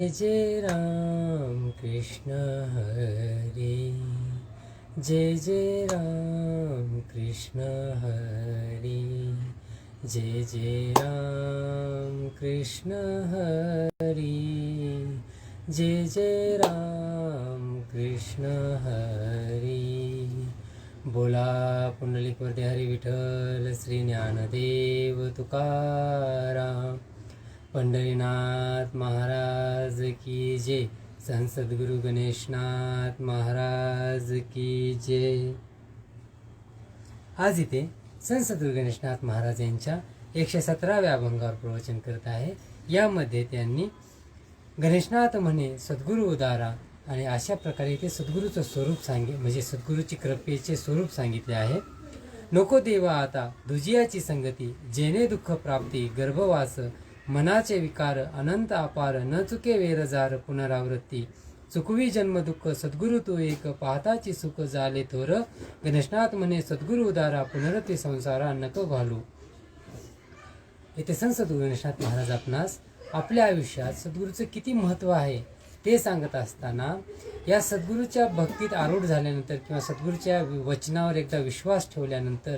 जय जय राम कृष्ण हरी जय जय राम कृष्ण हरी जय जय राम कृष्ण हरी जय जय राम कृष्ण हरी बोला पुंडलिक वरदे हरी विठ्ठल श्री ज्ञानदेव तुकाराम पंढरीनाथ महाराज की जय. संत गणेशनाथ महाराज की जय. आज इथे संत सद्गुरू गणेशनाथ महाराज यांच्या एकशे सतराव्या अभंगावर प्रवचन करत आहे. यामध्ये त्यांनी गणेशनाथ म्हणे सद्गुरू उदारा. आणि अशा प्रकारे ते सद्गुरूचं स्वरूप सांगे म्हणजे सद्गुरूची कृपेचे स्वरूप सांगितले आहे. नको देवा आता दुजियाची संगती जेणे दुःख प्राप्ती गर्भवास मनाचे विकार अनंत अपार न चुके वेरजार पुनरावृत्ती. चुकवी जन्म दुःख सद्गुरु तू एक पाहताची सुख झाले थोर. गणेशनाथ म्हणे सद्गुरु उदारा पुनरती संसारा नक घालू. येथे संत गणेशनाथ महाराज आपणास आपल्या आयुष्यात सद्गुरूचं किती महत्त्व आहे ते सांगत असताना या सद्गुरूच्या भक्तीत आरूढ झाल्यानंतर किंवा सद्गुरूच्या वचनावर एकदा विश्वास ठेवल्यानंतर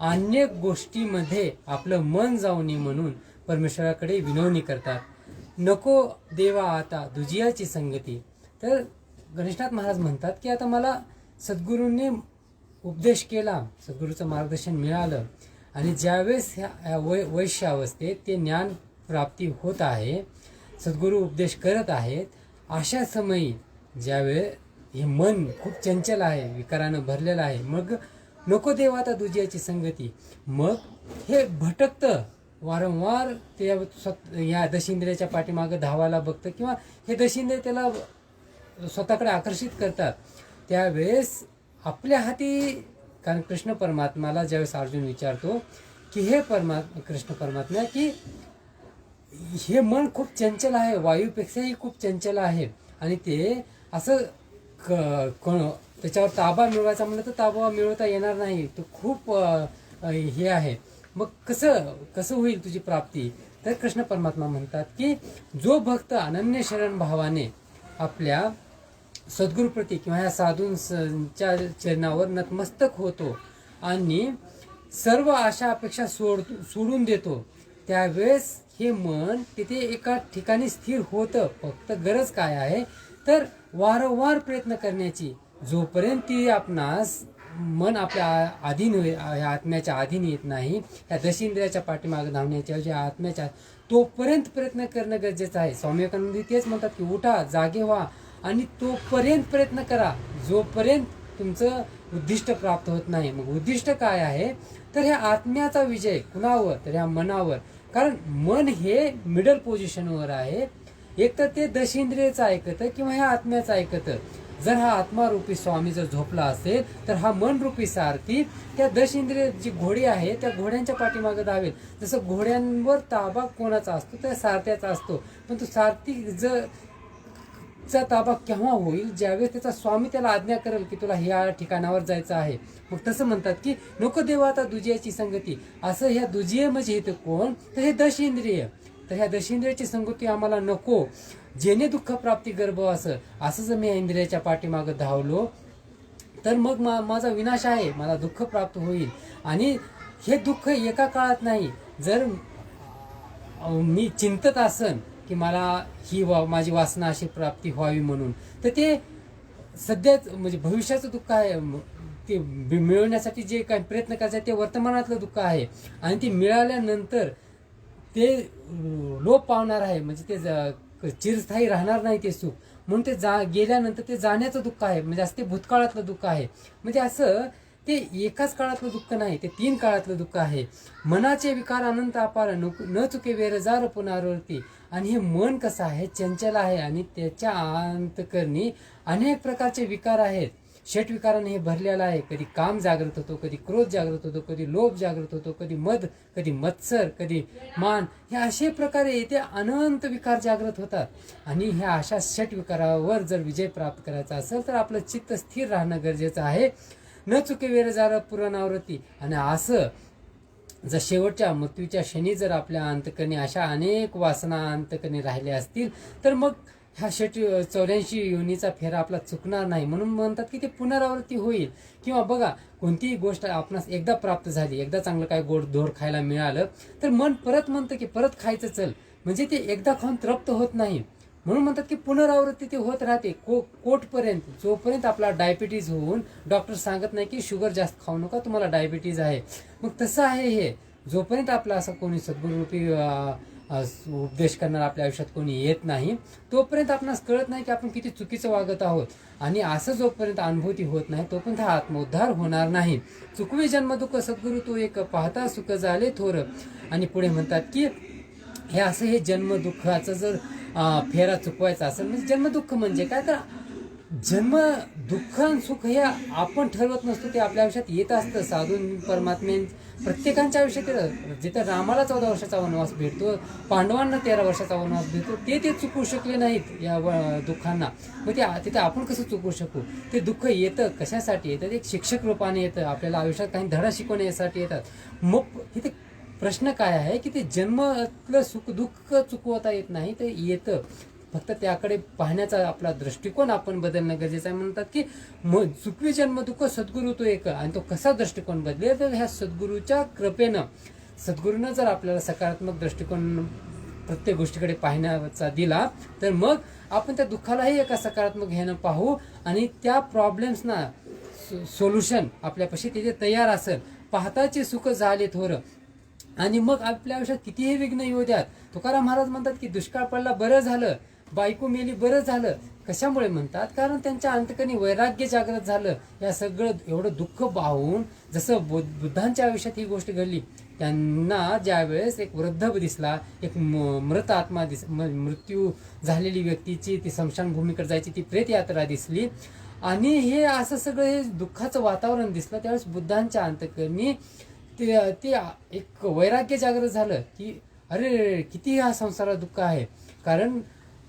अनेक गोष्टीमध्ये आपलं मन जाऊ नये म्हणून परमेश्वराकडे विनवणी करतात. नको देवा आता दुजियाची संगती. तर गणेशनाथ महाराज म्हणतात की आता मला सद्गुरूंनी उपदेश केला सद्गुरूचं मार्गदर्शन मिळालं आणि ज्यावेळेस ह्या ह्या वै वैश्य अवस्थेत ते ज्ञान प्राप्ती होत आहे सद्गुरू उपदेश करत आहेत अशा समयी ज्यावेळे हे मन खूप चंचल आहे विकारानं भरलेलं आहे मग नको देवा आता दुजियाची संगती. मग हे भटकतं. वारंवार ते स्वत या दशिंद्रियाच्या पाठीमागं धावायला बघतं किंवा हे दशिंद्रिय त्याला स्वतःकडे आकर्षित करतात. त्यावेळेस आपल्या हाती कारण कृष्ण परमात्माला ज्यावेळेस अर्जुन विचारतो की हे परमात्मा कृष्ण परमात्मा की हे मन खूप चंचल आहे वायूपेक्षाही खूप चंचल आहे. आणि ते असं क कोण त्याच्यावर ताबा मिळवायचा म्हणलं तर ताबा मिळवता येणार नाही. तो खूप हे आहे. मग कसं कसं होईल तुझी प्राप्ती? तर कृष्ण परमात्मा म्हणतात की जो भक्त अनन्य शरण भावाने आपल्या सद्गुरूप्रती किंवा ह्या साधूंच्या चरणावर नतमस्तक होतो आणि सर्व आशा अपेक्षा सोड सोडून देतो त्यावेळेस हे मन तिथे एका ठिकाणी स्थिर होतं. फक्त गरज काय आहे? तर वारंवार प्रयत्न करण्याची. जोपर्यंत ती आपणास मन आपल्या आ- अधीन होईल आत्म्याच्या अधीन येत नाही. या दशिंद्रियाच्या पाठीमागे धावण्याच्या ज्या आत्म्याच्या तोपर्यंत प्रयत्न करणं गरजेचं आहे. स्वामी विवेकानंद तेच म्हणतात की उठा जागे व्हा आणि तोपर्यंत प्रयत्न करा. जोपर्यंत तुमचं उद्दिष्ट प्राप्त होत नाही. मग उद्दिष्ट काय आहे? तर ह्या आत्म्याचा विजय कुणावर? तर ह्या मनावर. कारण मन हे मिडल पोझिशनवर आहे. एक तर ते दशिंद्रियचं ऐकतं किंवा ह्या आत्म्याचं ऐकतं. जर हा आत्मारूपी स्वामी जर झोपला असेल तर हा मनरूपी सारथी त्या दशिंद्रिय जी घोडी आहे त्या घोड्यांच्या पाठीमागे धावेल. जसं घोड्यांवर ताबा कोणाचा असतो त्या सारथ्याचा असतो. पण तो सारथी जर चा ताबा केव्हा होईल? ज्यावेळेस त्याचा स्वामी त्याला आज्ञा करेल की तुला ह्या ठिकाणावर जायचं आहे. मग तसं म्हणतात की नको देवा आता दुजियाची संगती. असं ह्या दुजिये म्हणजे इथं कोण? तर हे दश इंद्रिय. तर ह्या दशिंद्रियाची संगती आम्हाला नको. जेणे दुःख प्राप्ती गर्भ असं असं जर मी इंद्रियाच्या पाठीमागं धावलो तर मग मा माझा विनाश आहे मला दुःख प्राप्त होईल. आणि हे दुःख एका काळात नाही जर मी चिंतत असन की मला ही वा माझी वासना अशी प्राप्ती व्हावी म्हणून तर ते सध्याच म्हणजे भविष्याचं दुःख आहे ते मिळवण्यासाठी जे काही प्रयत्न करायचे ते वर्तमानातलं दुःख आहे. आणि ते मिळाल्यानंतर ते लोप पावणार आहे. म्हणजे ते चिरस्थायी राहणार नाही ते सुख. म्हणून ते जा गेल्यानंतर ते जाण्याचं दुःख आहे. म्हणजे असं ते भूतकाळातलं दुःख आहे. म्हणजे असं ते एकाच काळातलं दुःख नाही ते तीन काळातलं दुःख आहे. मनाचे विकार अनंत अपार नुक- न चुके वेरजार पुनरावृत्ती आणि हे मन कसं आहे? चंचल आहे. आणि त्याच्या अंतकरणी अनेक प्रकारचे विकार आहेत. षटविकाराने हे भरलेलं आहे. कधी काम जागृत होतो कधी क्रोध जागृत होतो कधी लोभ जागृत होतो कधी मद कधी मत्सर कधी मान. हे असे प्रकारे येथे अनंत विकार जागृत होतात. आणि ह्या अशा षट विकारावर जर विजय प्राप्त करायचा असेल तर आपलं चित्त स्थिर राहणं गरजेचं आहे. न चुके वेरजार पुरणावृत्ती आणि असं जर शेवटच्या मृत्यूच्या क्षणी जर आपल्या अंतकणी अशा अनेक वासना अंतकणी राहिल्या असतील तर मग ह्या षट चौऱ्याऐंशी योनीचा फेरा आपला चुकणार नाही. म्हणून म्हणतात की ते पुनरावृत्ती होईल. किंवा बघा कोणतीही गोष्ट आपणास एकदा प्राप्त झाली एकदा चांगलं काय गोड धोर खायला मिळालं तर मन परत म्हणतं की परत खायचं चल. म्हणजे ते एकदा खाऊन तृप्त होत नाही. म्हणून म्हणतात की पुनरावृत्ती ते होत राहते. को कोटपर्यंत जोपर्यंत आपला डायबिटीज होऊन डॉक्टर सांगत नाही की शुगर जास्त खाऊ नका तुम्हाला डायबिटीज आहे. मग तसं आहे हे. जोपर्यंत आपला असं कोणी सद्गुरूपी उपदेश करणार आपल्या आयुष्यात कोणी येत नाही. तोपर्यंत आपणास कळत नाही की आपण किती चुकीचं वागत आहोत. आणि असं जोपर्यंत अनुभूती होत नाही तोपर्यंत हा आत्मोद्धार होणार नाही. चुकवे जन्मदुःख सद्गुरू तू एक पाहता सुख झाले थोर. आणि पुढे म्हणतात की हे असं हे जन्मदुःखाचं जर फेरा चुकवायचा असेल म्हणजे जन्मदुःख म्हणजे काय? तर जन्म दुःख आणि सुख हे आपण ठरवत नसतो ते आपल्या आयुष्यात येत असतं. साधून परमात्मे प्रत्येकांच्या आयुष्यात जिथं रामाला चौदा वर्षाचा वनवास भेटतो पांडवांना तेरा वर्षाचा वनवास भेटतो ते ते चुकू शकले नाहीत या व- दुःखांना. मग ते तिथे आपण कसं चुकू शकू? ते दुःख येतं कशासाठी येतं? ते एक शिक्षक रूपाने येतं. आपल्याला आयुष्यात काही धडा शिकवण्यासाठी येतात. मग इथे प्रश्न काय आहे की ते जन्मातलं सुख दुःख चुकवता येत नाही ते येतं. फक्त त्याकडे पाहण्याचा आपला दृष्टिकोन आपण बदलणं गरजेचं आहे. म्हणतात की म चुकवी जन्म दुःख सद्गुरू तो एक आणि तो कसा दृष्टिकोन बदलेल? तर ह्या सद्गुरूच्या कृपेनं सद्गुरूनं जर आपल्याला सकारात्मक दृष्टिकोन प्रत्येक गोष्टीकडे पाहण्याचा दिला तर मग आपण त्या दुःखालाही एका सकारात्मक ह्यानं पाहू आणि त्या प्रॉब्लेम्सना सोल्युशन आपल्यापाशी तिथे तयार असेल. पाहताचे सुख झाले थोरं. आणि मग आपल्या आयुष्यात कितीही विघ्न येऊ द्यात तुकाराम महाराज म्हणतात की दुष्काळ पडला बरं झालं. बायको मेली बरं झालं. कशामुळे म्हणतात? कारण त्यांच्या अंतकणी वैराग्य जागृत झालं. या सगळं एवढं दुःख पाहून जसं बुद्धांच्या आयुष्यात ही गोष्ट घडली त्यांना ज्यावेळेस एक वृद्ध दिसला एक म- मृत आत्मा दिस म- मृत्यू झालेली व्यक्तीची ती स्मशानभूमीकडे जायची ती प्रेतयात्रा दिसली. आणि हे असं सगळं हे दुःखाचं वातावरण दिसलं त्यावेळेस बुद्धांच्या अंतकरणी ते ते एक वैराग्य जागृत झालं की अरे किती हा संसारात दुःख आहे. कारण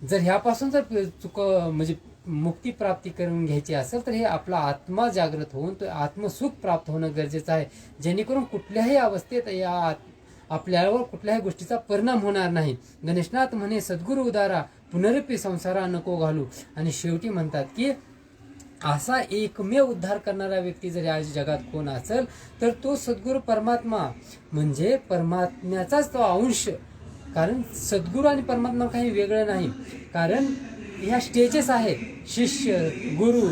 जर ह्यापासून जर चुक म्हणजे मुक्ती प्राप्ती करून घ्यायची असेल तर हे आपला आत्मा जागृत होऊन तो आत्मसुख प्राप्त होणं गरजेचं आहे. जेणेकरून कुठल्याही अवस्थेत या आत- आपल्यावर कुठल्याही गोष्टीचा परिणाम होणार नाही. गणेशनाथ म्हणे सद्गुरू उदारा पुनरपी संसारा नको घालू. आणि शेवटी म्हणतात की असा एकमेव उद्धार करणारा व्यक्ती जर या जगात कोण असेल तर तो सद्गुरू परमात्मा म्हणजे परमात्म्याचाच तो अंश कारण सद्गुरू आणि परमात्मा काही वेगळं नाही. कारण ह्या स्टेजेस आहेत. शिष्य गुरु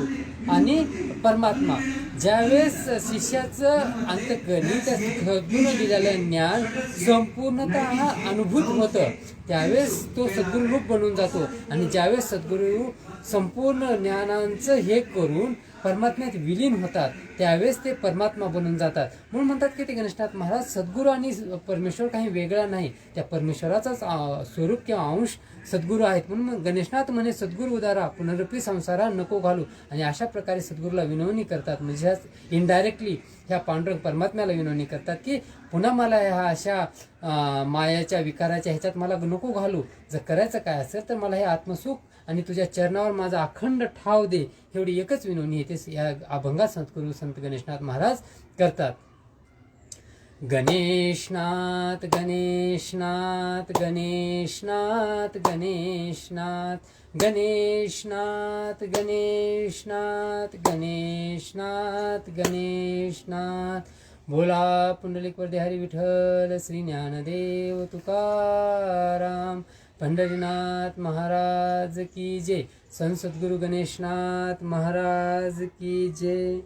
आणि परमात्मा. ज्यावेळेस शिष्याचं अंतगणित त्या सद्गुरू दिलेलं ज्ञान संपूर्णतः अनुभूत होतं त्यावेळेस तो सद्गुरू बनून जातो. आणि ज्यावेळेस सद्गुरू संपूर्ण ज्ञानांचं हे करून परमात्म्यात विलीन होतात त्यावेळेस ते परमात्मा बनून जातात. म्हणून म्हणतात की ते गणेशनाथ महाराज सद्गुरू आणि परमेश्वर काही वेगळा नाही. त्या परमेश्वराचाच स्वरूप किंवा अंश सद्गुरू आहेत. म्हणून मग गणेशनाथ म्हणे सद्गुरू उदारा पुनरुपी संसारा नको घालू. आणि अशा प्रकारे सद्गुरूला विनवणी करतात. म्हणजे इनडायरेक्टली ह्या पांडुरंग परमात्म्याला विनवणी करतात की पुन्हा मला ह्या अशा मायाच्या विकाराच्या ह्याच्यात मला नको घालू. जर करायचं काय असेल तर मला हे आत्मसुख आणि तुझ्या चरणावर माझा अखंड ठाव दे. एवढी एकच विनवणी येते या अभंगात संतगुरु संत गणेशनाथ महाराज करतात. गणेशनाथ गणेशनाथ गणेशनाथ गणेशनाथ गणेशनाथ गणेशनाथ गणेशनाथ गणेशनाथ. बोला पुंडलिक वरदे हरी विठ्ठल श्री ज्ञानदेव तुकाराम. पंढरीनाथ महाराज की जय. संत सद्गुरु गणेशनाथ महाराज की जय.